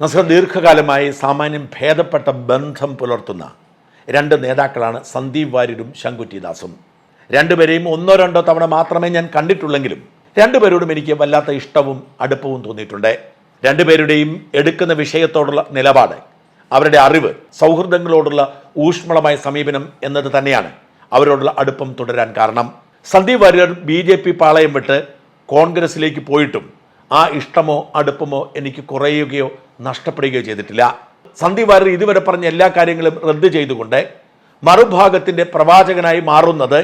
നസ്ര ദീർഘകാലമായി സാമാന്യം ഭേദപ്പെട്ട ബന്ധം പുലർത്തുന്ന രണ്ട് നേതാക്കളാണ് സന്ദീപ് വാര്യരും ശങ്കുറ്റിദാസും. രണ്ടുപേരെയും ഒന്നോ രണ്ടോ തവണ മാത്രമേ ഞാൻ കണ്ടിട്ടുള്ളെങ്കിലും രണ്ടുപേരോടും എനിക്ക് വല്ലാത്ത ഇഷ്ടവും അടുപ്പവും തോന്നിയിട്ടുണ്ട്. രണ്ടുപേരുടെയും എടുക്കുന്ന വിഷയത്തോടുള്ള നിലപാട് അവരുടെ അറിവ് സൗഹൃദങ്ങളോടുള്ള ഊഷ്മളമായ സമീപനം എന്നത് തന്നെയാണ് അവരോടുള്ള അടുപ്പം തുടരാൻ കാരണം. Sandeep Warrier B J P പാളയം വിട്ട് കോൺഗ്രസിലേക്ക് പോയിട്ടും ആ ഇഷ്ടമോ അടുപ്പമോ എനിക്ക് കുറയുകയോ നഷ്ടപ്പെടുകയോ ചെയ്തിട്ടില്ല. സന്ദീപ് വാര്യർ ഇതുവരെ പറഞ്ഞ എല്ലാ കാര്യങ്ങളും റദ്ദ് ചെയ്തുകൊണ്ട് മറുഭാഗത്തിന്റെ പ്രവാചകനായി മാറുന്നത്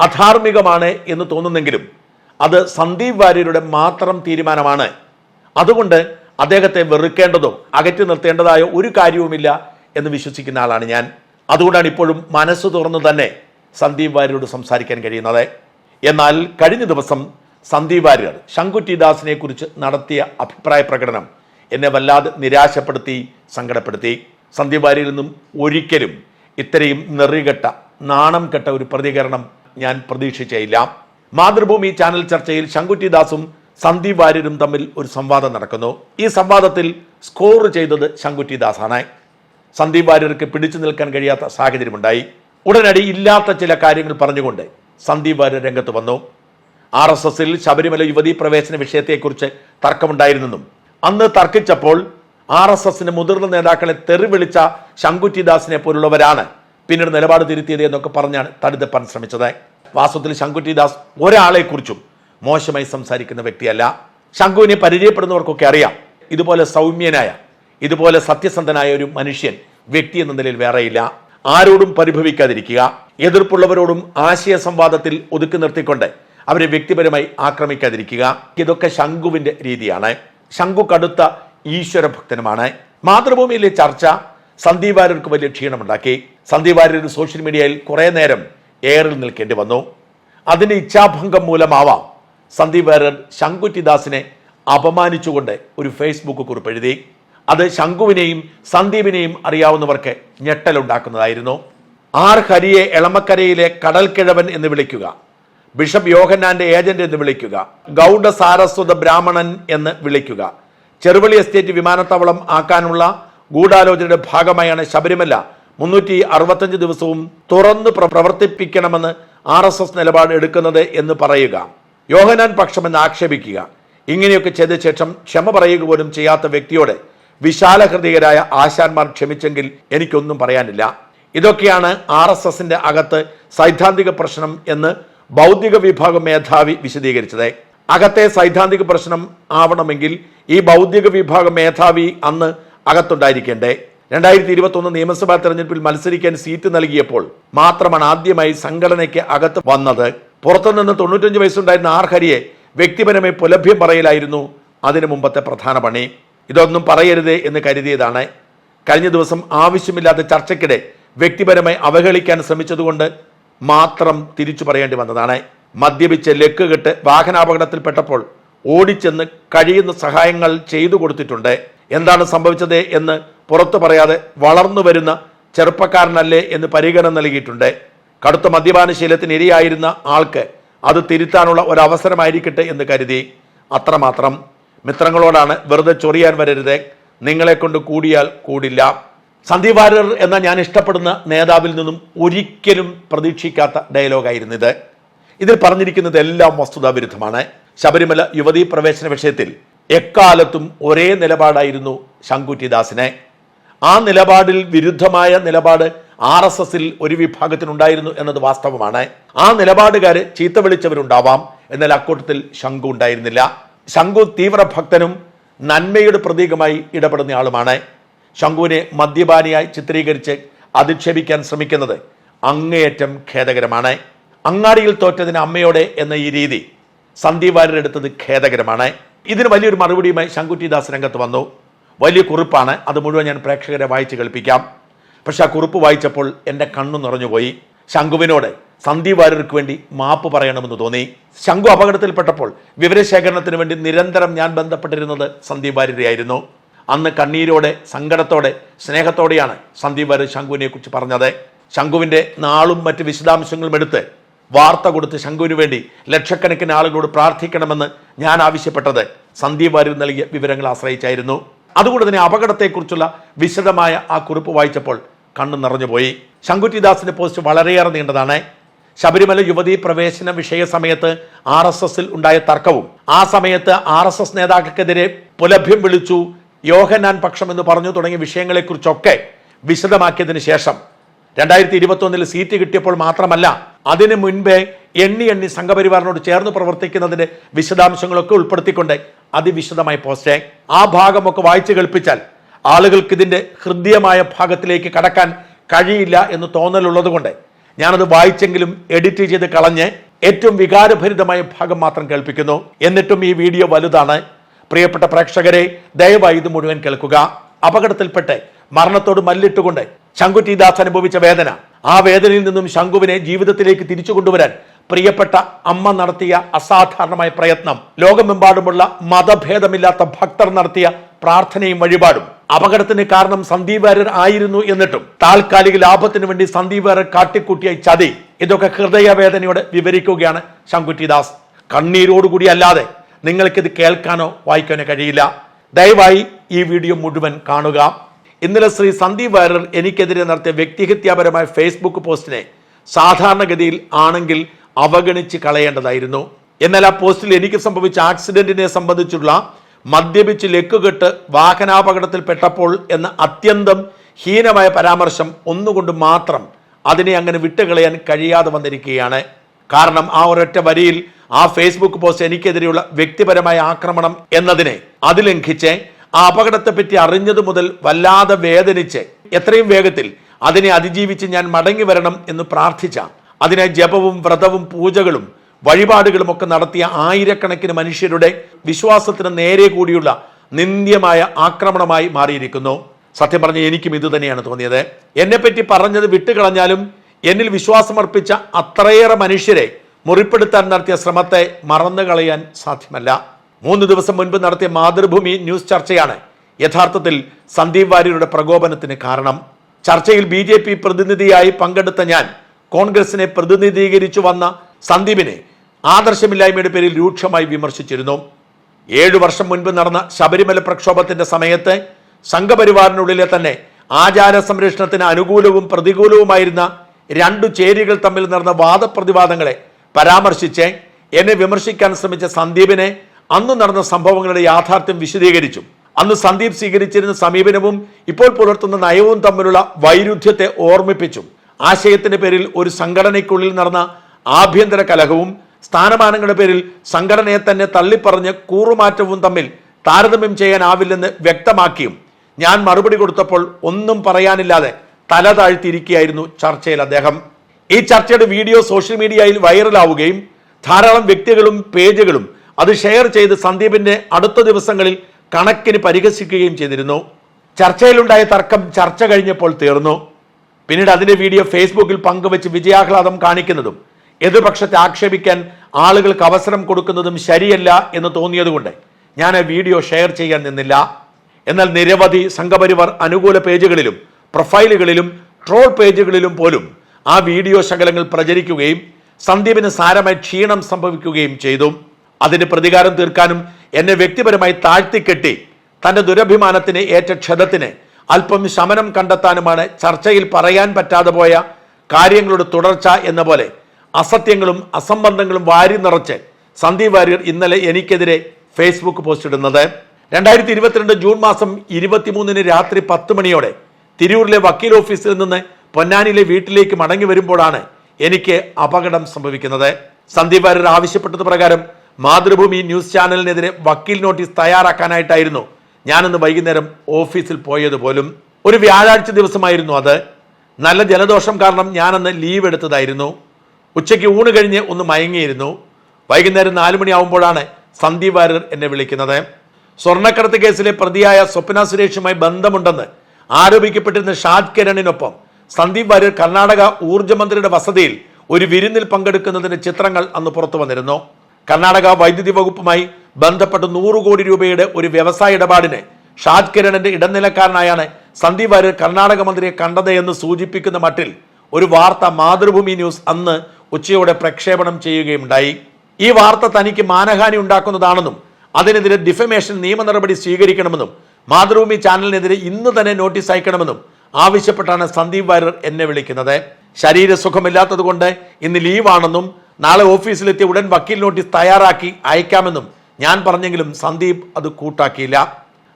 അധാർമികമാണ് എന്ന് തോന്നുന്നെങ്കിലും അത് സന്ദീപ് വാര്യരുടെ മാത്രം തീരുമാനമാണ്. അതുകൊണ്ട് അദ്ദേഹത്തെ വെറുക്കേണ്ടതോ അകറ്റി നിർത്തേണ്ടതായ ഒരു കാര്യവുമില്ല എന്ന് വിശ്വസിക്കുന്ന ആളാണ് ഞാൻ. അതുകൊണ്ടാണ് ഇപ്പോഴും മനസ്സ് തുറന്നു തന്നെ സന്ദീപ് വാര്യരോട് സംസാരിക്കാൻ കഴിയുന്നത്. എന്നാൽ കഴിഞ്ഞ ദിവസം സന്ദീപ് വാര്യർ ശങ്കുറ്റി ദാസിനെ കുറിച്ച് നടത്തിയ അഭിപ്രായ പ്രകടനം എന്നെ വല്ലാതെ നിരാശപ്പെടുത്തി സങ്കടപ്പെടുത്തി. സന്ധ്യ ഭാര്യയിൽ നിന്നും ഒരിക്കലും ഇത്രയും നെറികെട്ട നാണം കെട്ട ഒരു പ്രതികരണം ഞാൻ പ്രതീക്ഷിച്ചേയില്ല. മാതൃഭൂമി ചാനൽ ചർച്ചയിൽ ശങ്കുറ്റി ദാസും സന്ദീപ് വാര്യരും തമ്മിൽ ഒരു സംവാദം നടക്കുന്നു. ഈ സംവാദത്തിൽ സ്കോർ ചെയ്തത് ശങ്കുറ്റി ദാസാണ് സന്ദീപ് വാര്യർക്ക് പിടിച്ചു നിൽക്കാൻ കഴിയാത്ത സാഹചര്യമുണ്ടായി. ഉടനടി ഇല്ലാത്ത ചില കാര്യങ്ങൾ പറഞ്ഞുകൊണ്ട് സന്ദീപ് വാര്യർ രംഗത്ത് വന്നു. ആർ എസ് എസിൽ ശബരിമല യുവതീ പ്രവേശന വിഷയത്തെക്കുറിച്ച് തർക്കമുണ്ടായിരുന്നെന്നും അന്ന് തർക്കിച്ചപ്പോൾ ആർ എസ് എസിന്റെ മുതിർന്ന നേതാക്കളെ തെറിവിളിച്ച ശങ്കുറ്റിദാസിനെ പോലുള്ളവരാണ് പിന്നീട് നിലപാട് തിരുത്തിയത് എന്നൊക്കെ പറഞ്ഞാണ് തടുതെപ്പാൻ ശ്രമിച്ചത്. വാസ്തവത്തിൽ ശങ്കുറ്റിദാസ് ഒരാളെക്കുറിച്ചും മോശമായി സംസാരിക്കുന്ന വ്യക്തിയല്ല. ശങ്കുവിനെ പരിചയപ്പെടുന്നവർക്കൊക്കെ അറിയാം. ഇതുപോലെ സൗമ്യനായ ഇതുപോലെ സത്യസന്ധനായ ഒരു മനുഷ്യൻ വ്യക്തി എന്ന നിലയിൽ വേറെയില്ല. ആരോടും പരിഭവിക്കാതിരിക്കുക. എതിർപ്പുള്ളവരോടും ആശയ സംവാദത്തിൽ ഒതുക്കി നിർത്തിക്കൊണ്ട് അവരെ വ്യക്തിപരമായി ആക്രമിക്കാതിരിക്കുക. ഇതൊക്കെ ശങ്കുവിന്റെ രീതിയാണ്. ശംഖു കടുത്ത ഈശ്വര ഈശ്വരഭക്തനുമാണ്. മാതൃഭൂമിയിലെ ചർച്ച സന്ദീപ് വാര്യർക്ക് വലിയ ക്ഷീണമുണ്ടാക്കി. സന്ദീപ് വാര്യർ സോഷ്യൽ മീഡിയയിൽ കുറേ നേരം എയറിൽ നിൽക്കേണ്ടി വന്നു. അതിന്റെ ഇച്ഛാഭംഗം മൂലമാവാം സന്ദീപ് വാര്യർ ശങ്കുറ്റിദാസിനെ അപമാനിച്ചുകൊണ്ട് ഒരു ഫേസ്ബുക്ക് കുറിപ്പ് എഴുതി. അത് ശംഖുവിനെയും സന്ദീപിനെയും അറിയാവുന്നവർക്ക് ഞെട്ടലുണ്ടാക്കുന്നതായിരുന്നു. ആർ ഹരിയെ എളമക്കരയിലെ കടൽക്കിഴവൻ എന്ന് വിളിക്കുക. ബിഷപ്പ് യോഹന്നാന്റെ ഏജന്റ് എന്ന് വിളിക്കുക. ഗൗഡ സാരസ്വത ബ്രാഹ്മണൻ എന്ന് വിളിക്കുക. ചെറുവള്ളി എസ്റ്റേറ്റ് വിമാനത്താവളം ആക്കാനുള്ള ഗൂഢാലോചനയുടെ ഭാഗമായാണ് ശബരിമല. മുന്നൂറ്റി അറുപത്തഞ്ച് ദിവസവും തുറന്ന് പ്ര- പ്രവർത്തിപ്പിക്കണമെന്ന് ആർ എസ് എസ് നിലപാട് എടുക്കുന്നത് എന്ന് പറയുക. യോഹനാൻ പക്ഷമെന്ന് ആക്ഷേപിക്കുക. ഇങ്ങനെയൊക്കെ ചെയ്ത ശേഷം ക്ഷമ പറയുക പോലും ചെയ്യാത്ത വ്യക്തിയോട് വിശാലഹൃദയരായ ആശാന്മാർ ക്ഷമിച്ചെങ്കിൽ എനിക്കൊന്നും പറയാനില്ല. ഇതൊക്കെയാണ് ആർ എസ് അകത്ത് സൈദ്ധാന്തിക പ്രശ്നം എന്ന് ബൗദ്ധിക വിഭാഗം മേധാവി വിശദീകരിച്ചത്. അകത്തെ സൈദ്ധാന്തിക പ്രശ്നം ആവണമെങ്കിൽ ഈ ബൗദ്ധിക വിഭാഗം മേധാവി അന്ന് അകത്തുണ്ടായിരിക്കേണ്ടേ. രണ്ടായിരത്തി ഇരുപത്തി ഒന്ന് നിയമസഭാ തെരഞ്ഞെടുപ്പിൽ മത്സരിക്കാൻ സീറ്റ് നൽകിയപ്പോൾ മാത്രമാണ് ആദ്യമായി സംഘടനയ്ക്ക് അകത്ത് വന്നത്. പുറത്തുനിന്ന് തൊണ്ണൂറ്റഞ്ച് വയസ്സുണ്ടായിരുന്ന ആർ ഹരിയെ വ്യക്തിപരമായി പുലഭ്യം പറയലായിരുന്നു അതിനു മുമ്പത്തെ പ്രധാന പണി. ഇതൊന്നും പറയരുത് എന്ന് കരുതിയതാണ്. കഴിഞ്ഞ ദിവസം ആവശ്യമില്ലാത്ത ചർച്ചയ്ക്കിടെ വ്യക്തിപരമായി അവഹേളിക്കാൻ ശ്രമിച്ചതുകൊണ്ട് മാത്രം തിരിച്ചു പറയേണ്ടി വന്നതാണ്. മദ്യപിച്ച് ലക്ക് കെട്ട് വാഹനാപകടത്തിൽപ്പെട്ടപ്പോൾ ഓടിച്ചെന്ന് കഴിയുന്ന സഹായങ്ങൾ ചെയ്തു കൊടുത്തിട്ടുണ്ട്. എന്താണ് സംഭവിച്ചത് എന്ന് പുറത്തു പറയാതെ വളർന്നു വരുന്ന ചെറുപ്പക്കാരനല്ലേ എന്ന് പരിഗണന നൽകിയിട്ടുണ്ട്. കടുത്ത മദ്യപാന ശീലത്തിന് ഇരയായിരുന്ന ആൾക്ക് അത് തിരുത്താനുള്ള ഒരു എന്ന് കരുതി. അത്രമാത്രം. മിത്രങ്ങളോടാണ് വെറുതെ ചൊറിയാൻ വരരുത്. നിങ്ങളെ കൊണ്ട് കൂടിയാൽ കൂടില്ല. സന്ദീപ് വാര്യർ എന്ന ഞാൻ ഇഷ്ടപ്പെടുന്ന നേതാവിൽ നിന്നും ഒരിക്കലും പ്രതീക്ഷിക്കാത്ത ഡയലോഗായിരുന്നു ഇത്. ഇതിൽ പറഞ്ഞിരിക്കുന്നത് എല്ലാം വസ്തുതാവിരുദ്ധമാണ് ശബരിമല യുവതീ പ്രവേശന വിഷയത്തിൽ എക്കാലത്തും ഒരേ നിലപാടായിരുന്നു ശങ്കുറ്റിദാസിനെ. ആ നിലപാടിൽ വിരുദ്ധമായ നിലപാട് ആർ എസ് എസിൽ ഒരു വിഭാഗത്തിനുണ്ടായിരുന്നു എന്നത് വാസ്തവമാണ്. ആ നിലപാടുകാര് ചീത്ത വിളിച്ചവരുണ്ടാവാം എന്നാൽ അക്കൂട്ടത്തിൽ ശംഖു ഉണ്ടായിരുന്നില്ല ശംഖു തീവ്രഭക്തനും നന്മയുടെ പ്രതീകമായി ഇടപെടുന്ന ആളുമാണ്. ശംഖുവിനെ മദ്യപാനിയായി ചിത്രീകരിച്ച് അധിക്ഷേപിക്കാൻ ശ്രമിക്കുന്നത് അങ്ങേയറ്റം ഖേദകരമാണ്. അങ്ങാടിയിൽ തോറ്റതിന് അമ്മയോടെ എന്ന ഈ രീതി സന്ദീപ് വാര്യർ എടുത്തത് ഖേദകരമാണ്. ഇതിന് വലിയൊരു മറുപടിയുമായി ശങ്കുറ്റിദാസ് രംഗത്ത് വന്നു. വലിയ കുറിപ്പാണ്. അത് മുഴുവൻ ഞാൻ പ്രേക്ഷകരെ വായിച്ച് കേൾപ്പിക്കാം. പക്ഷെ ആ കുറിപ്പ് വായിച്ചപ്പോൾ എന്റെ കണ്ണു നിറഞ്ഞുപോയി. ശങ്കുവിനോട് സന്ദീപ് വാര്യർക്ക് വേണ്ടി മാപ്പ് പറയണമെന്ന് തോന്നി. ശങ്കു അപകടത്തിൽപ്പെട്ടപ്പോൾ വിവരശേഖരണത്തിന് വേണ്ടി നിരന്തരം ഞാൻ ബന്ധപ്പെട്ടിരുന്നത് സന്ദീപ് വാര്യരെയായിരുന്നു. അന്ന് കണ്ണീരോടെ സങ്കടത്തോടെ സ്നേഹത്തോടെയാണ് സന്ദീപ് വാര്യർ ശംഖുവിനെ കുറിച്ച് പറഞ്ഞത്. ശംഖുവിന്റെ നാളും മറ്റ് വിശദാംശങ്ങളും എടുത്ത് വാർത്ത കൊടുത്ത് ശംഖുവിന് വേണ്ടി ലക്ഷക്കണക്കിന് ആളുകളോട് പ്രാർത്ഥിക്കണമെന്ന് ഞാൻ ആവശ്യപ്പെട്ടത് സന്ദീപ് വാര്യർ നൽകിയ വിവരങ്ങൾ ആശ്രയിച്ചായിരുന്നു. അതുകൊണ്ട് തന്നെ അപകടത്തെക്കുറിച്ചുള്ള വിശദമായ ആ കുറിപ്പ് വായിച്ചപ്പോൾ കണ്ണു നിറഞ്ഞുപോയി. ശങ്കുറ്റിദാസിന്റെ പോസ്റ്റ് വളരെയേറെ നീണ്ടതാണ്. ശബരിമല യുവതി പ്രവേശന വിഷയ സമയത്ത് ആർ എസ് എസിൽ ഉണ്ടായ തർക്കവും ആ സമയത്ത് ആർ എസ് എസ് നേതാക്കൾക്കെതിരെ പുലഭ്യം വിളിച്ചു യോഹന്നാൻ പക്ഷം എന്ന് പറഞ്ഞു തുടങ്ങിയ വിഷയങ്ങളെക്കുറിച്ചൊക്കെ വിശദമാക്കിയതിന് ശേഷം രണ്ടായിരത്തി ഇരുപത്തി ഒന്നിൽ സീറ്റ് കിട്ടിയപ്പോൾ മാത്രമല്ല അതിനു മുൻപേ എണ്ണി എണ്ണി സംഘപരിവാറിനോട് ചേർന്ന് പ്രവർത്തിക്കുന്നതിന്റെ വിശദാംശങ്ങളൊക്കെ ഉൾപ്പെടുത്തിക്കൊണ്ട് അതിവിശദമായി പോസ്റ്റ് ആ ഭാഗമൊക്കെ വായിച്ചു കേൾപ്പിച്ചാൽ ആളുകൾക്ക് ഇതിന്റെ ഹൃദ്യമായ ഭാഗത്തിലേക്ക് കടക്കാൻ കഴിയില്ല എന്ന് തോന്നലുള്ളത് കൊണ്ട് ഞാനത് വായിച്ചെങ്കിലും എഡിറ്റ് ചെയ്ത് കളഞ്ഞ് ഏറ്റവും വികാരഭരിതമായ ഭാഗം മാത്രം കേൾപ്പിക്കുന്നു. എന്നിട്ടും ഈ വീഡിയോ വലുതാണ്. പ്രിയപ്പെട്ട പ്രേക്ഷകരെ ദയവായി ഇത് മുഴുവൻ കേൾക്കുക. അപകടത്തിൽപ്പെട്ട് മരണത്തോട് മല്ലിട്ടുകൊണ്ട് ശങ്കുറ്റി ദാസ് അനുഭവിച്ച വേദന. ആ വേദനയിൽ നിന്നും ശങ്കുവിനെ ജീവിതത്തിലേക്ക് തിരിച്ചു കൊണ്ടുവരാൻ പ്രിയപ്പെട്ട അമ്മ നടത്തിയ അസാധാരണമായ പ്രയത്നം. ലോകമെമ്പാടുമുള്ള മതഭേദമില്ലാത്ത ഭക്തർ നടത്തിയ പ്രാർത്ഥനയും വഴിപാടും. അപകടത്തിന് കാരണം സന്ദീപ് വാര്യർ ആയിരുന്നു എന്നിട്ടും താൽക്കാലിക ലാഭത്തിനു വേണ്ടി സന്ദീപ് വാര്യർ കാട്ടിക്കൂട്ടിയ ചതി ഇതൊക്കെ ഹൃദയവേദനയോടെ വിവരിക്കുകയാണ് ശങ്കുറ്റിദാസ്. കണ്ണീരോടുകൂടി അല്ലാതെ നിങ്ങൾക്കിത് കേൾക്കാനോ വായിക്കാനോ കഴിയില്ല. ദയവായി ഈ വീഡിയോ മുഴുവൻ കാണുക. ഇന്നലെ ശ്രീ സന്ദീപ് വാര്യർ എനിക്കെതിരെ നടത്തിയ വ്യക്തിഹത്യാപരമായ ഫേസ്ബുക്ക് പോസ്റ്റിനെ സാധാരണഗതിയിൽ ആണെങ്കിൽ അവഗണിച്ച് കളയേണ്ടതായിരുന്നു. എന്നാൽ ആ പോസ്റ്റിൽ എനിക്ക് സംഭവിച്ച ആക്സിഡന്റിനെ സംബന്ധിച്ചുള്ള മദ്യപിച്ച് ലെക്കുകെട്ട് വാഹനാപകടത്തിൽ പെട്ടപ്പോൾ എന്ന അത്യന്തം ഹീനമായ പരാമർശം ഒന്നുകൊണ്ട് മാത്രം അതിനെ അങ്ങനെ വിട്ടുകളയാൻ കഴിയാതെ വന്നിരിക്കുകയാണ്. കാരണം ആ ഒരൊറ്റ വരിയിൽ ആ ഫേസ്ബുക്ക് പോസ്റ്റ് എനിക്കെതിരെയുള്ള വ്യക്തിപരമായ ആക്രമണം എന്നതിനെ അതിലംഘിച്ച് ആ അപകടത്തെപ്പറ്റി അറിഞ്ഞതു മുതൽ വല്ലാതെ വേദനിച്ച് എത്രയും വേഗത്തിൽ അതിനെ അതിജീവിച്ച് ഞാൻ മടങ്ങി വരണം എന്ന് പ്രാർത്ഥിച്ച അതിനെ ജപവും വ്രതവും പൂജകളും വഴിപാടുകളും ഒക്കെ നടത്തിയ ആയിരക്കണക്കിന് മനുഷ്യരുടെ വിശ്വാസത്തിന് നേരെ കൂടിയുള്ള നിന്ദ്യമായ ആക്രമണമായി മാറിയിരിക്കുന്നു. സത്യം പറഞ്ഞ എനിക്കും ഇത് തന്നെയാണ് തോന്നിയത്. എന്നെപ്പറ്റി പറഞ്ഞത് വിട്ടുകളഞ്ഞാലും എന്നിൽ വിശ്വാസമർപ്പിച്ച അത്രയേറെ മനുഷ്യരെ മുറിപ്പെടുത്താൻ നടത്തിയ ശ്രമത്തെ മറന്നു കളയാൻ സാധ്യമല്ല. മൂന്ന് ദിവസം മുൻപ് നടത്തിയ മാതൃഭൂമി ന്യൂസ് ചർച്ചയാണ് യഥാർത്ഥത്തിൽ സന്ദീപ് വാര്യരുടെ പ്രകോപനത്തിന് കാരണം. ചർച്ചയിൽ ബി ജെ പി പ്രതിനിധിയായി പങ്കെടുത്ത ഞാൻ കോൺഗ്രസിനെ പ്രതിനിധീകരിച്ചു വന്ന സന്ദീപിനെ ആദർശമില്ലായ്മയുടെ പേരിൽ രൂക്ഷമായി വിമർശിച്ചിരുന്നു. ഏഴു വർഷം മുൻപ് നടന്ന ശബരിമല പ്രക്ഷോഭത്തിന്റെ സമയത്ത് സംഘപരിവാറിനുള്ളിലെ തന്നെ ആചാര സംരക്ഷണത്തിന് അനുകൂലവും പ്രതികൂലവുമായിരുന്ന രണ്ടു ചേരികൾ തമ്മിൽ നടന്ന വാദപ്രതിവാദങ്ങളെ പരാമർശിച്ച് എന്നെ വിമർശിക്കാൻ ശ്രമിച്ച സന്ദീപിനെ അന്ന് നടന്ന സംഭവങ്ങളുടെ യാഥാർത്ഥ്യം വിശദീകരിച്ചു. അന്ന് സന്ദീപ് സ്വീകരിച്ചിരുന്ന സമീപനവും ഇപ്പോൾ പുലർത്തുന്ന നയവും തമ്മിലുള്ള വൈരുദ്ധ്യത്തെ ഓർമ്മിപ്പിച്ചു. ആശയത്തിന്റെ പേരിൽ ഒരു സംഘടനയ്ക്കുള്ളിൽ നടന്ന ആഭ്യന്തര കലഹവും സ്ഥാനമാനങ്ങളുടെ പേരിൽ സംഘടനയെ തന്നെ തള്ളിപ്പറഞ്ഞ് കൂറുമാറ്റവും തമ്മിൽ താരതമ്യം ചെയ്യാനാവില്ലെന്ന് വ്യക്തമാക്കിയും ഞാൻ മറുപടി കൊടുത്തപ്പോൾ ഒന്നും പറയാനില്ലാതെ തല താഴ്ത്തിയിരിക്കുകയായിരുന്നു ചർച്ചയിൽ അദ്ദേഹം. ഈ ചർച്ചയുടെ വീഡിയോ സോഷ്യൽ മീഡിയയിൽ വൈറലാവുകയും ധാരാളം വ്യക്തികളും പേജുകളും അത് ഷെയർ ചെയ്ത് സന്ദീപിന്റെ അടുത്ത ദിവസങ്ങളിൽ കണക്കിന് പരിഹസിക്കുകയും ചെയ്തിരുന്നു. ചർച്ചയിലുണ്ടായ തർക്കം ചർച്ച കഴിഞ്ഞപ്പോൾ തീർന്നു. പിന്നീട് അതിന്റെ വീഡിയോ ഫേസ്ബുക്കിൽ പങ്കുവച്ച് വിജയാഹ്ലാദം കാണിക്കുന്നതും എതിർപക്ഷത്തെ ആക്ഷേപിക്കാൻ ആളുകൾക്ക് അവസരം കൊടുക്കുന്നതും ശരിയല്ല എന്ന് തോന്നിയതുകൊണ്ട് ഞാൻ ആ വീഡിയോ ഷെയർ ചെയ്യാൻ നിന്നില്ല. എന്നാൽ നിരവധി സംഘപരിവാർ അനുകൂല പേജുകളിലും പ്രൊഫൈലുകളിലും ട്രോൾ പേജുകളിലും പോലും ആ വീഡിയോ ശകലങ്ങൾ പ്രചരിക്കുകയും സന്ദീപിന് സാരമായി ക്ഷീണം സംഭവിക്കുകയും ചെയ്തു. അതിന് പ്രതികാരം തീർക്കാനും എന്നെ വ്യക്തിപരമായി താഴ്ത്തിക്കെട്ടി തന്റെ ദുരഭിമാനത്തിന് ഏറ്റ ക്ഷതത്തിന് അല്പം ശമനം കണ്ടെത്താനുമാണ് ചർച്ചയിൽ പറയാൻ പറ്റാതെ പോയ കാര്യങ്ങളുടെ തുടർച്ച എന്ന പോലെ അസത്യങ്ങളും അസംബന്ധങ്ങളും വാരി നിറച്ച് സന്ദീപ് വാര്യർ ഇന്നലെ എനിക്കെതിരെ ഫേസ്ബുക്ക് പോസ്റ്റ് ഇടുന്നത്. രണ്ടായിരത്തി ഇരുപത്തിരണ്ട് ജൂൺ മാസം ഇരുപത്തിമൂന്നിന് രാത്രി പത്ത് മണിയോടെ തിരൂരിലെ വക്കീൽ ഓഫീസിൽ നിന്ന് പൊന്നാനിയിലെ വീട്ടിലേക്ക് മടങ്ങി വരുമ്പോഴാണ് എനിക്ക് അപകടം സംഭവിക്കുന്നത്. സന്ദീപ് വാര്യർ ആവശ്യപ്പെട്ടത് പ്രകാരം മാതൃഭൂമി ന്യൂസ് ചാനലിനെതിരെ വക്കീൽ നോട്ടീസ് തയ്യാറാക്കാനായിട്ടായിരുന്നു ഞാനിന്ന് വൈകുന്നേരം ഓഫീസിൽ പോയത് പോലും ഒരു വ്യാഴാഴ്ച ദിവസമായിരുന്നു അത്. നല്ല ജലദോഷം കാരണം ഞാനന്ന് ലീവ് എടുത്തതായിരുന്നു. ഉച്ചയ്ക്ക് ഊണ് കഴിഞ്ഞ് ഒന്ന് മയങ്ങിയിരുന്നു. വൈകുന്നേരം നാലു മണിയാവുമ്പോഴാണ് സന്ദീപ് വാര്യർ എന്നെ വിളിക്കുന്നത്. സ്വർണക്കടത്ത് കേസിലെ പ്രതിയായ സ്വപ്ന സുരേഷുമായി ബന്ധമുണ്ടെന്ന് ആരോപിക്കപ്പെട്ടിരുന്ന ഷാദ് കിരണിനൊപ്പം സന്ദീപ് വാര്യർ കർണാടക ഊർജമന്ത്രിയുടെ വസതിയിൽ ഒരു വിരുന്നിൽ പങ്കെടുക്കുന്നതിന്റെ ചിത്രങ്ങൾ അന്ന് പുറത്തു വന്നിരുന്നു. കർണാടക വൈദ്യുതി വകുപ്പുമായി ബന്ധപ്പെട്ട് നൂറ് കോടി രൂപയുടെ ഒരു വ്യവസായ ഇടപാടിന് ഷാദ് കിരണിന്റെ ഇടനിലക്കാരനായാണ് സന്ദീപ് വാര്യർ കർണാടക മന്ത്രിയെ കണ്ടത് എന്ന് സൂചിപ്പിക്കുന്ന മട്ടിൽ ഒരു വാർത്ത മാതൃഭൂമി ന്യൂസ് അന്ന് ഉച്ചയോടെ പ്രക്ഷേപണം ചെയ്യുകയുണ്ടായി ഈ വാർത്ത തനിക്ക് മാനഹാനി ഉണ്ടാക്കുന്നതാണെന്നും അതിനെതിരെ ഡിഫമേഷൻ നിയമ നടപടി സ്വീകരിക്കണമെന്നും മാതൃഭൂമി ചാനലിനെതിരെ ഇന്ന് തന്നെ നോട്ടീസ് അയക്കണമെന്നും ആവശ്യപ്പെട്ടാണ് സന്ദീപ് വാര്യർ എന്നെ വിളിക്കുന്നത്. ശരീര സുഖമില്ലാത്തത് കൊണ്ട് ഇന്ന് ലീവാണെന്നും നാളെ ഓഫീസിലെത്തി ഉടൻ വക്കീൽ നോട്ടീസ് തയ്യാറാക്കി അയക്കാമെന്നും ഞാൻ പറഞ്ഞെങ്കിലും സന്ദീപ് അത് കൂട്ടാക്കിയില്ല.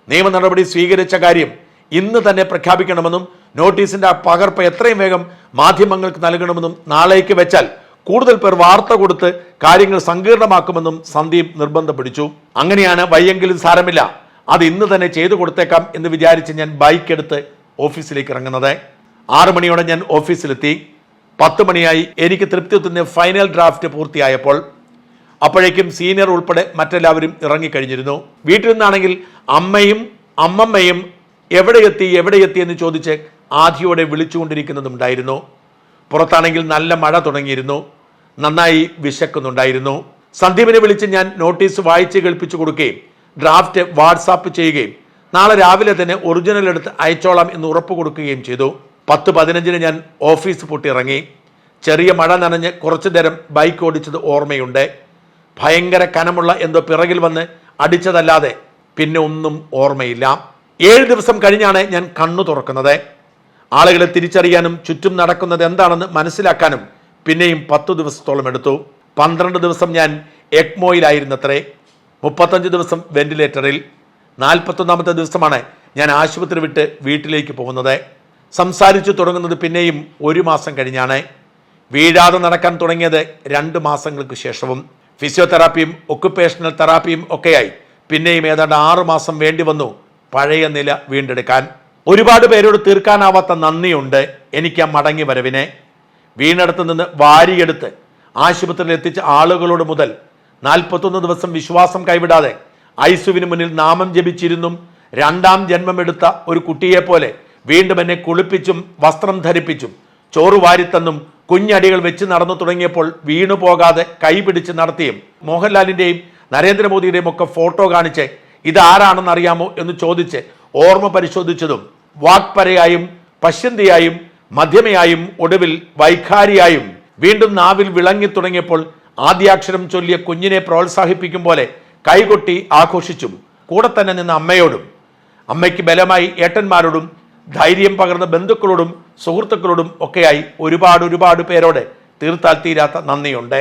നിയമ നടപടി സ്വീകരിച്ച കാര്യം ഇന്ന് തന്നെ പ്രഖ്യാപിക്കണമെന്നും നോട്ടീസിന്റെ പകർപ്പ് എത്രയും വേഗം മാധ്യമങ്ങൾക്ക് നൽകണമെന്നും നാളേക്ക് വെച്ചാൽ കൂടുതൽ പേർ വാർത്ത കൊടുത്ത് കാര്യങ്ങൾ സങ്കീർണമാക്കുമെന്നും സന്ദീപ് നിർബന്ധം പിടിച്ചു. അങ്ങനെയാണ് വയ്യെങ്കിലും സാരമില്ല. അത് ഇന്ന് തന്നെ ചെയ്തു കൊടുത്തേക്കാം എന്ന് വിചാരിച്ച് ഞാൻ ബൈക്ക് എടുത്ത് ഓഫീസിലേക്ക് ഇറങ്ങുന്നത്. ആറു മണിയോടെ ഞാൻ ഓഫീസിലെത്തി പത്ത് മണിയായി എനിക്ക് തൃപ്തി എത്തുന്ന ഫൈനൽ ഡ്രാഫ്റ്റ് പൂർത്തിയായപ്പോൾ അപ്പോഴേക്കും സീനിയർ ഉൾപ്പെടെ മറ്റെല്ലാവരും ഇറങ്ങിക്കഴിഞ്ഞിരുന്നു. വീട്ടിൽ നിന്നാണെങ്കിൽ അമ്മയും അമ്മമ്മയും എവിടെ എത്തി എവിടെ എത്തി എന്ന് ചോദിച്ച് ആധിയോടെ വിളിച്ചുകൊണ്ടിരിക്കുന്നതുണ്ടായിരുന്നു പുറത്താണെങ്കിൽ നല്ല മഴ തുടങ്ങിയിരുന്നു. നന്നായി വിശക്കുന്നുണ്ടായിരുന്നു. സന്ദീപിനെ വിളിച്ച് ഞാൻ നോട്ടീസ് വായിച്ച് കേൾപ്പിച്ചു കൊടുക്കുകയും ഡ്രാഫ്റ്റ് വാട്സാപ്പ് ചെയ്യുകയും നാളെ രാവിലെ തന്നെ ഒറിജിനൽ എടുത്ത് അയച്ചോളാം എന്ന് ഉറപ്പ് കൊടുക്കുകയും ചെയ്തു. പത്ത് പതിനഞ്ചിന് ഞാൻ ഓഫീസ് പൊട്ടിയിറങ്ങി. ചെറിയ മഴ നനഞ്ഞ് കുറച്ചു നേരം ബൈക്ക് ഓടിച്ചത് ഓർമ്മയുണ്ട്. ഭയങ്കര കനമുള്ള എന്തോ പിറകിൽ വന്ന് അടിച്ചതല്ലാതെ പിന്നെ ഒന്നും ഓർമ്മയില്ല. ഏഴ് ദിവസം കഴിഞ്ഞാണ് ഞാൻ കണ്ണു തുറക്കുന്നത്. ആളുകളെ തിരിച്ചറിയാനും ചുറ്റും നടക്കുന്നത് എന്താണെന്ന് മനസ്സിലാക്കാനും പിന്നെയും പത്തു ദിവസത്തോളം എടുത്തു. പന്ത്രണ്ട് ദിവസം ഞാൻ എക്മോയിലായിരുന്നത്രേ മുപ്പത്തഞ്ച് ദിവസം വെന്റിലേറ്ററിൽ നാൽപ്പത്തൊന്നാമത്തെ ദിവസമാണ് ഞാൻ ആശുപത്രി വിട്ട് വീട്ടിലേക്ക് പോകുന്നത്. സംസാരിച്ചു തുടങ്ങുന്നത് പിന്നെയും ഒരു മാസം കഴിഞ്ഞാണ്. വീഴാതെ നടക്കാൻ തുടങ്ങിയത് രണ്ട് മാസങ്ങൾക്ക് ശേഷവും. ഫിസിയോതെറാപ്പിയും ഒക്കുപേഷണൽ തെറാപ്പിയും ഒക്കെയായി. പിന്നെയും ഏതാണ്ട് ആറു മാസം വേണ്ടി വന്നു പഴയ നില വീണ്ടെടുക്കാൻ. ഒരുപാട് പേരോട് തീർക്കാനാവാത്ത നന്ദിയുണ്ട് എനിക്ക് ആ മടങ്ങി വരവിനെ വീണെടുത്ത് നിന്ന് വാരിയെടുത്ത് ആശുപത്രിയിൽ എത്തിച്ച ആളുകളോട് മുതൽ നാൽപ്പത്തൊന്ന് ദിവസം വിശ്വാസം കൈവിടാതെ ഐസുവിന് മുന്നിൽ നാമം ജപിച്ചിരുന്നും രണ്ടാം ജന്മമെടുത്ത ഒരു കുട്ടിയെപ്പോലെ വീണ്ടും എന്നെ കുളിപ്പിച്ചും വസ്ത്രം ധരിപ്പിച്ചും ചോറ് വാരിത്തന്നും കുഞ്ഞടികൾ വെച്ച് നടന്നു തുടങ്ങിയപ്പോൾ വീണു പോകാതെ കൈപിടിച്ച് നടത്തിയും മോഹൻലാലിന്റെയും നരേന്ദ്രമോദിയുടെയും ഒക്കെ ഫോട്ടോ കാണിച്ച് ഇതാരാണെന്ന് അറിയാമോ എന്ന് ചോദിച്ച് ഓർമ്മ പരിശോധിച്ചതും വാക്പരയായും പശ്യന്തിയായും മധ്യമയായും ഒടുവിൽ വൈഖാരിയായും വീണ്ടും നാവിൽ വിളങ്ങി തുടങ്ങിയപ്പോൾ ആദ്യാക്ഷരം ചൊല്ലിയ കുഞ്ഞിനെ പ്രോത്സാഹിപ്പിക്കും പോലെ കൈകൊട്ടി ആഘോഷിച്ചും കൂടെ തന്നെ നിന്ന അമ്മയോടും അമ്മയ്ക്ക് ബലമായി ഏട്ടന്മാരോടും ധൈര്യം പകർന്ന ബന്ധുക്കളോടും സുഹൃത്തുക്കളോടും ഒക്കെയായി ഒരുപാട് ഒരുപാട് പേരോടെ തീർത്താൽ തീരാത്ത നന്ദിയുണ്ട്.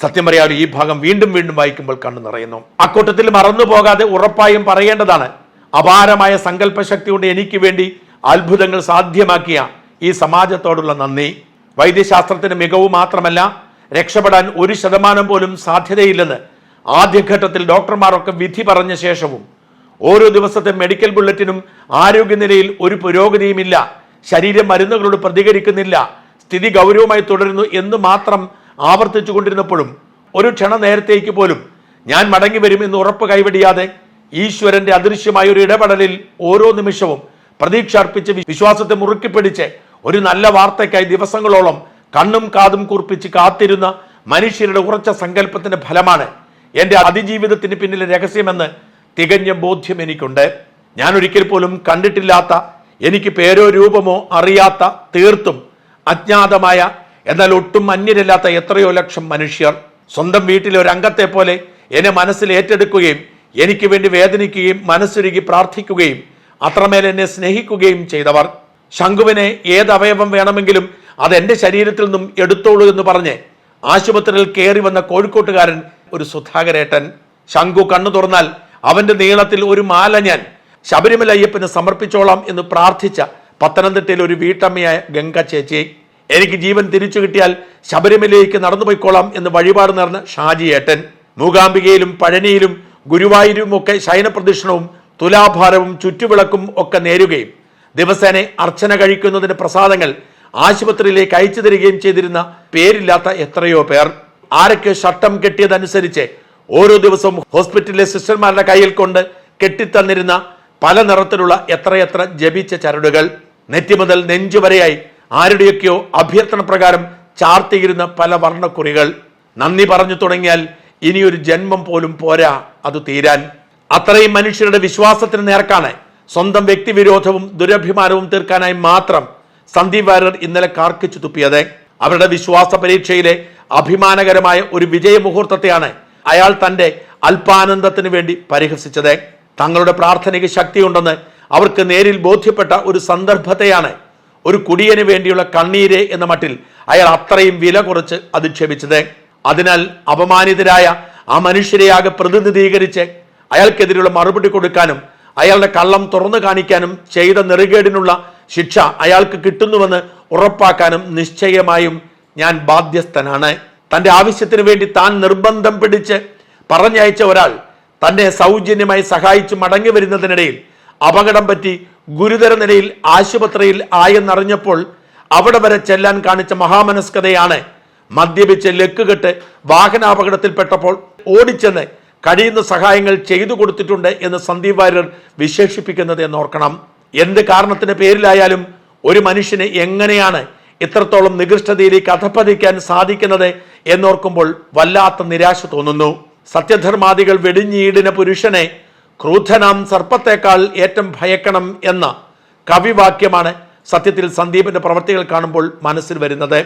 സത്യം പറയാതെ ഈ ഭാഗം വീണ്ടും വീണ്ടും വായിക്കുമ്പോൾ കണ്ടു നിറയുന്നു. അക്കൂട്ടത്തിൽ മറന്നു പോകാതെ ഉറപ്പായും പറയേണ്ടതാണ്. അപാരമായ സങ്കല്പശക്തി കൊണ്ട് എനിക്ക് വേണ്ടി അത്ഭുതങ്ങൾ സാധ്യമാക്കിയ ഈ സമാജത്തോടുള്ള നന്ദി. വൈദ്യശാസ്ത്രത്തിന് മികവ് മാത്രമല്ല രക്ഷപ്പെടാൻ ഒരു ശതമാനം പോലും സാധ്യതയില്ലെന്ന് ആദ്യഘട്ടത്തിൽ ഡോക്ടർമാരൊക്കെ വിധി പറഞ്ഞ ശേഷവും ഓരോ ദിവസത്തെ മെഡിക്കൽ ബുള്ളറ്റിനും ആരോഗ്യനിലയിൽ ഒരു പുരോഗതിയുമില്ല. ശരീരം മരുന്നുകളോട് പ്രതികരിക്കുന്നില്ല. സ്ഥിതി ഗൗരവമായി തുടരുന്നു എന്ന് മാത്രം ആവർത്തിച്ചു കൊണ്ടിരുന്നപ്പോഴും ഒരു ക്ഷണ നേരത്തേക്ക് പോലും ഞാൻ മടങ്ങി വരുമെന്ന് ഉറപ്പ് കൈവെടിയാതെ ഈശ്വരന്റെ അദൃശ്യമായ ഒരു ഇടപെടലിൽ ഓരോ നിമിഷവും പ്രതീക്ഷ അർപ്പിച്ച് വിശ്വാസത്തെ മുറുക്കിപ്പിടിച്ച് ഒരു നല്ല വാർത്തയ്ക്കായി ദിവസങ്ങളോളം കണ്ണും കാതും കൂർപ്പിച്ച് കാത്തിരുന്ന മനുഷ്യരുടെ ഉറച്ച സങ്കല്പത്തിന്റെ ഫലമാണ് എന്റെ അതിജീവിതത്തിന് പിന്നിലെ രഹസ്യമെന്ന് തികഞ്ഞ ബോധ്യം എനിക്കുണ്ട്. ഞാൻ ഒരിക്കൽ പോലും കണ്ടിട്ടില്ലാത്ത എനിക്ക് പേരോ രൂപമോ അറിയാത്ത തീർത്തും അജ്ഞാതമായ എന്നാൽ ഒട്ടും അന്യരില്ലാത്ത എത്രയോ ലക്ഷം മനുഷ്യർ സ്വന്തം വീട്ടിലെ ഒരു അംഗത്തെ പോലെ എന്നെ മനസ്സിൽ ഏറ്റെടുക്കുകയും എനിക്ക് വേണ്ടി വേദനിക്കുകയും മനസ്സുരുകി പ്രാർത്ഥിക്കുകയും അത്രമേൽ എന്നെ സ്നേഹിക്കുകയും ചെയ്തവർ. ശംഖുവിനെ ഏത് അവയവം വേണമെങ്കിലും അത് എന്റെ ശരീരത്തിൽ നിന്നും എടുത്തോളൂ എന്ന് പറഞ്ഞ് ആശുപത്രിയിൽ കയറി വന്ന കോഴിക്കോട്ടുകാരൻ ഒരു സുധാകരേട്ടൻ. ശംഖു കണ്ണു തുറന്നാൽ അവന്റെ നീളത്തിൽ ഒരു മാല ഞാൻ ശബരിമല അയ്യപ്പന് സമർപ്പിച്ചോളാം എന്ന് പ്രാർത്ഥിച്ച പത്തനംതിട്ടയിൽ ഒരു വീട്ടമ്മയായ ഗംഗ ചേച്ചി. എനിക്ക് ജീവൻ തിരിച്ചു കിട്ടിയാൽ ശബരിമലയിലേക്ക് നടന്നു പോയിക്കോളാം എന്ന് വഴിപാട് നേർന്ന ഷാജി ഏട്ടൻ. മൂകാംബികയിലും പഴനിയിലും ഗുരുവായൂരും ഒക്കെ ശയനപ്രദക്ഷിണവും തുലാഭാരവും ചുറ്റുവിളക്കും ഒക്കെ നേരുകയും ദിവസേന അർച്ചന കഴിക്കുന്നതിന് പ്രസാദങ്ങൾ ആശുപത്രിയിലേക്ക് അയച്ചു തരികയും ചെയ്തിരുന്ന പേരില്ലാത്ത എത്രയോ പേർ. ആരൊക്കെ ഷട്ടം കെട്ടിയതനുസരിച്ച് ഓരോ ദിവസവും ഹോസ്പിറ്റലിലെ സിസ്റ്റർമാരുടെ കയ്യിൽ കൊണ്ട് കെട്ടിത്തന്നിരുന്ന പല നിറത്തിലുള്ള എത്രയെത്ര ജപിച്ച ചരടുകൾ. നെറ്റി മുതൽ നെഞ്ചു വരെയായി ആരുടെയൊക്കെയോ അഭ്യർത്ഥന പ്രകാരം ചാർത്തിയിരുന്ന പല വർണക്കുറികൾ. നന്ദി പറഞ്ഞു തുടങ്ങിയാൽ ഇനിയൊരു ജന്മം പോലും പോരാ അത് തീരാൻ. അത്രയും മനുഷ്യരുടെ വിശ്വാസത്തിന് നേർക്കാണ് സ്വന്തം വ്യക്തിവിരോധവും ദുരഭിമാനവും തീർക്കാനായി മാത്രം സന്ദീപ് വാര്യർ ഇന്നലെ കാർക്കിച്ചു തുപ്പിയത്. അവരുടെ വിശ്വാസ പരീക്ഷയിലെ അഭിമാനകരമായ ഒരു വിജയമുഹൂർത്തത്തെയാണ് അയാൾ തന്റെ അല്പാനന്ദത്തിന് വേണ്ടി പരിഹസിച്ചത്. തങ്ങളുടെ പ്രാർത്ഥനയ്ക്ക് ശക്തിയുണ്ടെന്ന് അവർക്ക് നേരിൽ ബോധ്യപ്പെട്ട ഒരു സന്ദർഭത്തെയാണ് ഒരു കുടിയന് വേണ്ടിയുള്ള കണ്ണീര് എന്ന മട്ടിൽ അയാൾ അത്രയും വില കുറച്ച് അധിക്ഷേപിച്ചത് അതിനാൽ അപമാനിതരായ ആ മനുഷ്യരെയാകെ പ്രതിനിധീകരിച്ച് അയാൾക്കെതിരെയുള്ള മറുപടി കൊടുക്കാനും അയാളുടെ കള്ളം തുറന്നു കാണിക്കാനും ചെയ്ത നെറുകേടിനുള്ള ശിക്ഷ അയാൾക്ക് കിട്ടുന്നുവെന്ന് ഉറപ്പാക്കാനും നിശ്ചയമായും ഞാൻ ബാധ്യസ്ഥനാണ്. തന്റെ ആവശ്യത്തിന് വേണ്ടി താൻ നിർബന്ധം പിടിച്ച് പറഞ്ഞയച്ച ഒരാൾ തന്നെ സൗജന്യമായി സഹായിച്ച് മടങ്ങി വരുന്നതിനിടയിൽ അപകടം പറ്റി ഗുരുതര നിലയിൽ ആശുപത്രിയിൽ ആയെന്നറിഞ്ഞപ്പോൾ അവിടെ വരെ ചെല്ലാൻ കാണിച്ച മഹാമനസ്കതയാണ് മദ്യപിച്ച് ലക്കുകെട്ട് വാഹനാപകടത്തിൽപ്പെട്ടപ്പോൾ ഓടിച്ചെന്ന് കഴിയുന്ന സഹായങ്ങൾ ചെയ്തു കൊടുത്തിട്ടുണ്ട് എന്ന് സന്ദീപ് വാര്യർ വിശേഷിപ്പിക്കുന്നത് എന്നോർക്കണം എന്ത് കാരണത്തിന്റെ പേരിലായാലും ഒരു മനുഷ്യന് എങ്ങനെയാണ് ഇത്രത്തോളം നികൃഷ്ടതയിലേക്ക് അധപ്പതിക്കാൻ സാധിക്കുന്നത് എന്നോർക്കുമ്പോൾ വല്ലാത്ത നിരാശ തോന്നുന്നു. സത്യധർമാദികൾ വെടിഞ്ഞീടിന പുരുഷനെ ക്രൂധനാം സർപ്പത്തേക്കാൾ ഏറ്റം ഭയക്കണം എന്ന കവിവാക്യമാണ് സത്യത്തിൽ സന്ദീപിന്റെ പ്രവർത്തികൾ കാണുമ്പോൾ മനസ്സിൽ വരുന്നത്.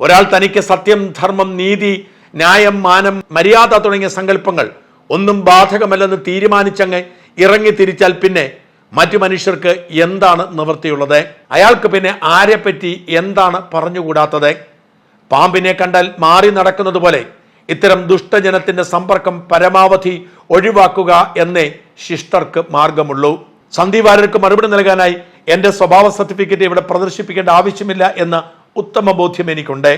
ഒരാൾ തനിക്ക് സത്യം ധർമ്മം നീതി ന്യായം മാനം മര്യാദ തുടങ്ങിയ സങ്കല്പങ്ങൾ ഒന്നും ബാധകമല്ലെന്ന് തീരുമാനിച്ചങ്ങ് ഇറങ്ങി തിരിച്ചാൽ പിന്നെ മറ്റു മനുഷ്യർക്ക് എന്താണ് നിവൃത്തിയുള്ളത്? അയാൾക്ക് പിന്നെ ആരെപ്പറ്റി എന്താണ് പറഞ്ഞുകൂടാത്തത്? പാമ്പിനെ കണ്ടാൽ മാറി നടക്കുന്നത് പോലെ ഇത്തരം ദുഷ്ടജനത്തിന്റെ സമ്പർക്കം പരമാവധി ഒഴിവാക്കുക എന്നേ ശിഷ്ടർക്ക് മാർഗമുള്ളൂ. സന്ധിവാരർക്ക് മറുപടി നൽകാനായി എന്റെ സ്വഭാവ സർട്ടിഫിക്കറ്റ് ഇവിടെ പ്രദർശിപ്പിക്കേണ്ട ആവശ്യമില്ല എന്ന ഉത്തമ ബോധ്യം എനിക്കുണ്ട്.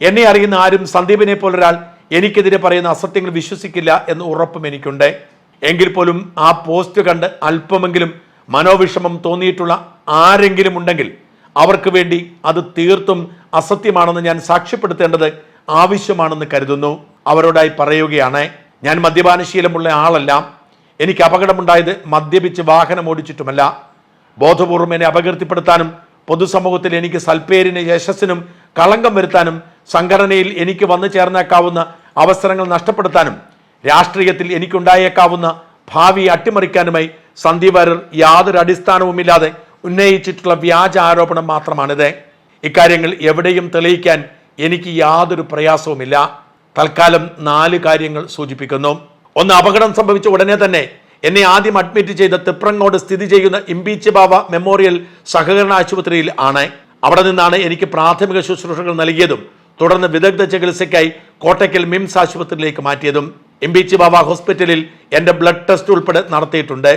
എന്നെ അറിയുന്ന ആരും സന്ദീപിനെ പോലൊരാൾ എനിക്കെതിരെ പറയുന്ന അസത്യങ്ങൾ വിശ്വസിക്കില്ല എന്ന് ഉറപ്പും എനിക്കുണ്ട്. എങ്കിൽ പോലും ആ പോസ്റ്റ് കണ്ട് അല്പമെങ്കിലും മനോവിഷമം തോന്നിയിട്ടുള്ള ആരെങ്കിലും ഉണ്ടെങ്കിൽ അവർക്ക് വേണ്ടി അത് തീർത്തും അസത്യമാണെന്ന് ഞാൻ സാക്ഷ്യപ്പെടുത്തേണ്ടത് ആവശ്യമാണെന്ന് കരുതുന്നു. അവരോടായി പറയുകയാണ് ഞാൻ മദ്യപാനശീലമുള്ള ആളല്ല. എനിക്ക് അപകടമുണ്ടായത് മദ്യപിച്ച് വാഹനം ഓടിച്ചിട്ടുമല്ല. ബോധപൂർവം എന്നെ അപകീർത്തിപ്പെടുത്താനും പൊതുസമൂഹത്തിൽ എനിക്ക് സൽപ്പേരിന് യശസ്സിനും കളങ്കം വരുത്താനും സംഘടനയിൽ എനിക്ക് വന്നു ചേർന്നേക്കാവുന്ന അവസരങ്ങൾ നഷ്ടപ്പെടുത്താനും രാഷ്ട്രീയത്തിൽ എനിക്കുണ്ടായേക്കാവുന്ന ഭാവി അട്ടിമറിക്കാനുമായി സന്ദീപ് അരർ യാതൊരു അടിസ്ഥാനവുമില്ലാതെ ഉന്നയിച്ചിട്ടുള്ള വ്യാജ ആരോപണം മാത്രമാണിത്. ഇക്കാര്യങ്ങൾ എവിടെയും തെളിയിക്കാൻ എനിക്ക് യാതൊരു പ്രയാസവുമില്ല. തൽക്കാലം നാല് കാര്യങ്ങൾ സൂചിപ്പിക്കുന്നു. ഒന്ന് അപകടം സംഭവിച്ച ഉടനെ തന്നെ എന്നെ ആദ്യം അഡ്മിറ്റ് ചെയ്ത തിപ്രങ്ങോട് സ്ഥിതി ചെയ്യുന്ന ഇംബീച്ച് ബാബ മെമ്മോറിയൽ സഹകരണ ആശുപത്രിയിൽ ആണ്. അവിടെ നിന്നാണ് എനിക്ക് പ്രാഥമിക ശുശ്രൂഷകൾ നൽകിയതും തുടർന്ന് വിദഗ്ധ ചികിത്സയ്ക്കായി കോട്ടയ്ക്കൽ മിംസ് ആശുപത്രിയിലേക്ക് മാറ്റിയതും. ഇമ്പീച്ച് ബാബ ഹോസ്പിറ്റലിൽ എന്റെ ബ്ലഡ് ടെസ്റ്റ് ഉൾപ്പെടെ നടത്തിയിട്ടുണ്ട്.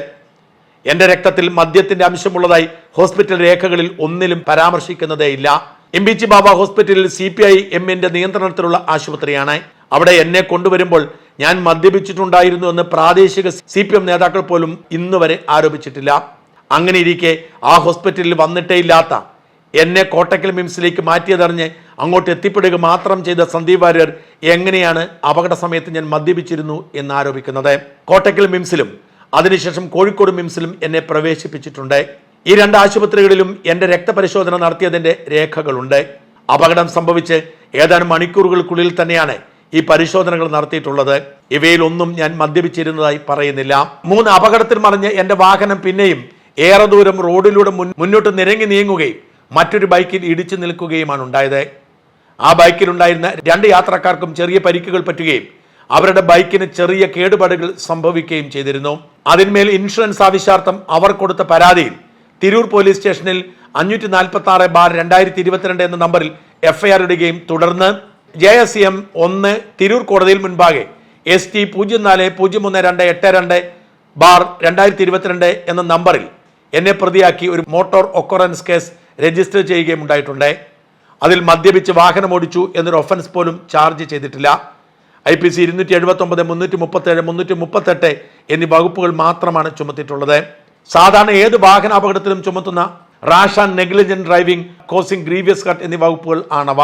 എന്റെ രക്തത്തിൽ മദ്യത്തിന്റെ അംശമുള്ളതായി ഹോസ്പിറ്റൽ രേഖകളിൽ ഒന്നിലും പരാമർശിക്കുന്നതേയില്ല ജി ബാബ ഹോസ്പിറ്റലിൽ സി പി ഐ എമ്മിന്റെ നിയന്ത്രണത്തിലുള്ള ആശുപത്രിയാണ്. അവിടെ എന്നെ കൊണ്ടുവരുമ്പോൾ ഞാൻ മദ്യപിച്ചിട്ടുണ്ടായിരുന്നു എന്ന് പ്രാദേശിക സി പി എം നേതാക്കൾ പോലും ഇന്നുവരെ ആരോപിച്ചിട്ടില്ല. അങ്ങനെ ഇരിക്കെ ആ ഹോസ്പിറ്റലിൽ വന്നിട്ടേ ഇല്ലാത്ത എന്നെ കോട്ടക്കൽ മിംസിലേക്ക് മാറ്റിയതറിഞ്ഞ് അങ്ങോട്ട് എത്തിപ്പെടുക മാത്രം ചെയ്ത സന്ദീപ് വാര്യർ എങ്ങനെയാണ് അപകട സമയത്ത് ഞാൻ മദ്യപിച്ചിരുന്നു എന്ന് ആരോപിക്കുന്നത് കോട്ടക്കൽ മിംസിലും അതിനുശേഷം കോഴിക്കോട് മിംസിലും എന്നെ പ്രവേശിപ്പിച്ചിട്ടുണ്ട്. ഈ രണ്ട് ആശുപത്രികളിലും എന്റെ രക്തപരിശോധന നടത്തിയതിന്റെ രേഖകളുണ്ട്. അപകടം സംഭവിച്ച് ഏതാനും മണിക്കൂറുകൾക്കുള്ളിൽ തന്നെയാണ് ഈ പരിശോധനകൾ നടത്തിയിട്ടുള്ളത്. ഇവയിൽ ഒന്നും ഞാൻ മദ്യപിച്ചിരുന്നതായി പറയുന്നില്ല. മൂന്ന് അപകടത്തിൽ മറിഞ്ഞ് എന്റെ വാഹനം പിന്നെയും ഏറെ ദൂരം റോഡിലൂടെ മുന്നോട്ട് നിരങ്ങി നീങ്ങുകയും മറ്റൊരു ബൈക്കിൽ ഇടിച്ചു നിൽക്കുകയുമാണ് ഉണ്ടായത്. ആ ബൈക്കിലുണ്ടായിരുന്ന രണ്ട് യാത്രക്കാർക്കും ചെറിയ പരിക്കുകൾ പറ്റുകയും അവരുടെ ബൈക്കിന് ചെറിയ കേടുപാടുകൾ സംഭവിക്കുകയും ചെയ്തിരുന്നു. അതിന്മേൽ ഇൻഷുറൻസ് ആവശ്യാർത്ഥം അവർ കൊടുത്ത പരാതിയിൽ തിരൂർ പോലീസ് സ്റ്റേഷനിൽ അഞ്ഞൂറ്റി നാൽപ്പത്തി ആറ് ബാർ രണ്ടായിരത്തി ഇരുപത്തിരണ്ട് എന്ന നമ്പറിൽ എഫ്ഐആർ ഇടുകയും തുടർന്ന് ജെ എസ് എം ഒന്ന് തിരൂർ കോടതിയിൽ മുൻപാകെ എസ് ടി പൂജ്യം നാല് പൂജ്യം ഒന്ന് രണ്ട് എട്ട് രണ്ട് ബാർ രണ്ടായിരത്തി ഇരുപത്തിരണ്ട് എന്ന നമ്പറിൽ എന്നെ പ്രതിയാക്കി ഒരു മോട്ടോർ ഒക്കറൻസ് കേസ് രജിസ്റ്റർ ചെയ്യുകയും ഉണ്ടായിട്ടുണ്ട്. അതിൽ മദ്യപിച്ച് വാഹനം ഓടിച്ചു എന്നൊരു ഒഫൻസ് പോലും ചാർജ് ചെയ്തിട്ടില്ല. ഐ പി സി ഇരുന്നൂറ്റി എഴുപത്തി ഒമ്പത് മുന്നൂറ്റി മുപ്പത്തേഴ് മുന്നൂറ്റി മുപ്പത്തെട്ട് എന്നീ വകുപ്പുകൾ മാത്രമാണ് ചുമത്തിയിട്ടുള്ളത്. സാധാരണ ഏത് വാഹന അപകടത്തിലും ചുമത്തുന്ന rash and negligent driving causing grievous cut എന്നീ വകുപ്പുകൾ ആണവ.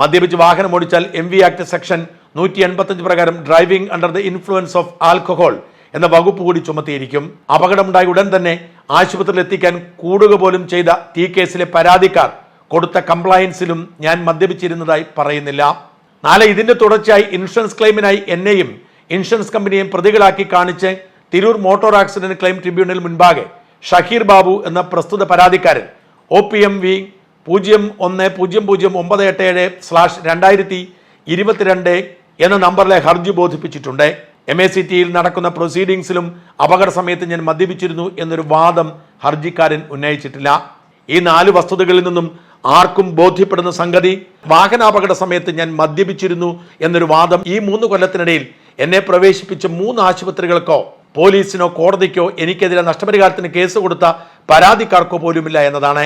മദ്യപിച്ച് വാഹനം ഓടിച്ചാൽ എം വി ആക്ട് സെക്ഷൻ നൂറ്റി എൺപത്തഞ്ച് പ്രകാരം driving under the influence of alcohol എന്ന വകുപ്പ് കൂടി ചുമത്തിയിരിക്കും. അപകടമുണ്ടായ ഉടൻ തന്നെ ആശുപത്രിയിൽ എത്തിക്കാൻ കൂടുക പോലും ചെയ്ത തീ കേസിലെ പരാതിക്കാർ കൊടുത്ത കംപ്ലയൻസിലും ഞാൻ മദ്യപിച്ചിരുന്നതായി പറയുന്നില്ല. നാളെ ഇതിന്റെ തുടർച്ചയായി ഇൻഷുറൻസ് ക്ലെയിമിനായി എന്നെയും ഇൻഷുറൻസ് കമ്പനിയെയും പ്രതികളാക്കി കാണിച്ച് Tirur motor accident claim tribunal മുൻപാകെ ഷഹീർ ബാബു എന്ന പ്രസ്തുത പരാതിക്കാരൻ ഒ പി എം വി പൂജ്യം ഒന്ന് പൂജ്യം പൂജ്യം ഒമ്പത് എട്ട് ഏഴ് സ്ലാഷ് രണ്ടായിരത്തി ഇരുപത്തിരണ്ട് എന്ന നമ്പറിലെ ഹർജി ബോധിപ്പിച്ചിട്ടുണ്ട്. എം എ സി ടിയിൽ നടക്കുന്ന പ്രൊസീഡിങ്സിലും അപകട സമയത്ത് ഞാൻ മദ്യപിച്ചിരുന്നു എന്നൊരു വാദം ഹർജിക്കാരൻ ഉന്നയിച്ചിട്ടില്ല. ഈ നാല് വസ്തുതകളിൽ നിന്നും ആർക്കും ബോധ്യപ്പെടുന്ന സംഗതി വാഹനാപകട സമയത്ത് ഞാൻ മദ്യപിച്ചിരുന്നു എന്നൊരു വാദം ഈ മൂന്ന് കൊല്ലത്തിനിടയിൽ എന്നെ പ്രവേശിപ്പിച്ച മൂന്ന് ആശുപത്രികൾക്കോ പോലീസിനോ കോടതിക്കോ എനിക്കെതിരെ നഷ്ടപരിഹാരത്തിന് കേസ് കൊടുത്ത പരാതിക്കാർക്കോ പോലുമില്ല എന്നതാണ്.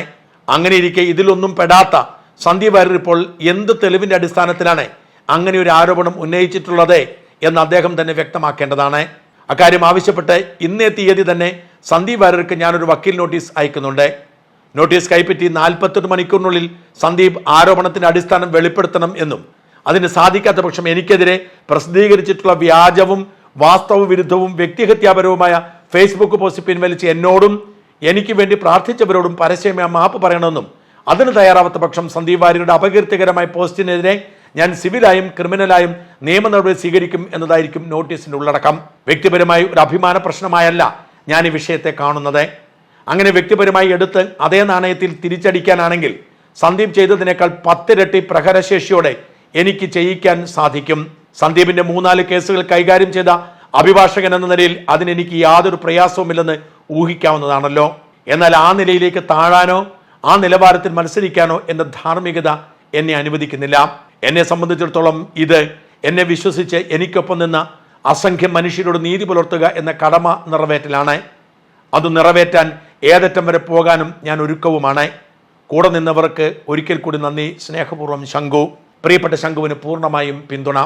അങ്ങനെ ഇരിക്കെ ഇതിലൊന്നും പെടാത്ത സന്ദീപ് വാര്യർ ഇപ്പോൾ എന്ത് തെളിവിന്റെ അടിസ്ഥാനത്തിലാണ് അങ്ങനെ ഒരു ആരോപണം ഉന്നയിച്ചിട്ടുള്ളത്? എന്ന് അദ്ദേഹം തന്നെ വ്യക്തമാക്കേണ്ടതാണ്. അക്കാര്യം ആവശ്യപ്പെട്ട് ഇന്നേ തീയതി തന്നെ സന്ദീപ് വാര്യർക്ക് ഞാനൊരു വക്കീൽ നോട്ടീസ് അയക്കുന്നുണ്ട്. നോട്ടീസ് കൈപ്പറ്റി നാൽപ്പത്തെട്ട് മണിക്കൂറിനുള്ളിൽ സന്ദീപ് ആരോപണത്തിന്റെ അടിസ്ഥാനം വെളിപ്പെടുത്തണം എന്നും അതിന് സാധിക്കാത്ത പക്ഷം എനിക്കെതിരെ പ്രസിദ്ധീകരിച്ചിട്ടുള്ള വ്യാജവും വാസ്തവ വിരുദ്ധവും വ്യക്തിഹത്യാപരവുമായ ഫേസ്ബുക്ക് പോസ്റ്റ് പിൻവലിച്ച് എന്നോടും എനിക്ക് വേണ്ടി പ്രാർത്ഥിച്ചവരോടും പരസ്യമായ മാപ്പ് പറയണമെന്നും അതിന് തയ്യാറാവാത്ത പക്ഷം സന്ദീപ് വാര്യരുടെ അപകീർത്തികരമായ പോസ്റ്റിനെതിരെ ഞാൻ സിവിലായും ക്രിമിനലായും നിയമ നടപടി സ്വീകരിക്കും എന്നതായിരിക്കും നോട്ടീസിന്റെ ഉള്ളടക്കം. വ്യക്തിപരമായി ഒരു അഭിമാന പ്രശ്നമായല്ല ഞാൻ ഈ വിഷയത്തെ കാണുന്നത്. അങ്ങനെ വ്യക്തിപരമായി എടുത്ത് അതേ നാണയത്തിൽ തിരിച്ചടിക്കാനാണെങ്കിൽ സന്ദീപ് ചെയ്തതിനേക്കാൾ പത്തിരട്ടി പ്രഹരശേഷിയോടെ എനിക്ക് ചെയ്യിക്കാൻ സാധിക്കും. സന്ദീപിന്റെ മൂന്നാൽ കേസുകൾ കൈകാര്യം ചെയ്ത അഭിഭാഷകൻ എന്ന നിലയിൽ അതിനെനിക്ക് യാതൊരു പ്രയാസവുമില്ലെന്ന് ഊഹിക്കാവുന്നതാണല്ലോ. എന്നാൽ ആ നിലയിലേക്ക് താഴാനോ ആ നിലവാരത്തിൽ മത്സരിക്കാനോ എന്ന ധാർമ്മികത എന്നെ അനുവദിക്കുന്നില്ല. എന്നെ സംബന്ധിച്ചിടത്തോളം ഇത് എന്നെ വിശ്വസിച്ച് എനിക്കൊപ്പം നിന്ന അസംഖ്യം മനുഷ്യരോട് നീതി പുലർത്തുക എന്ന കടമ നിറവേറ്റലാണ്. അത് നിറവേറ്റാൻ ഏതറ്റം വരെ പോകാനും ഞാൻ ഒരുക്കവുമാണ്. കൂടെ നിന്നവർക്ക് ഒരിക്കൽ കൂടി നന്ദി സ്നേഹപൂർവം ശംഖു. പ്രിയപ്പെട്ട ശംഖുവിന് പൂർണമായും പിന്തുണ.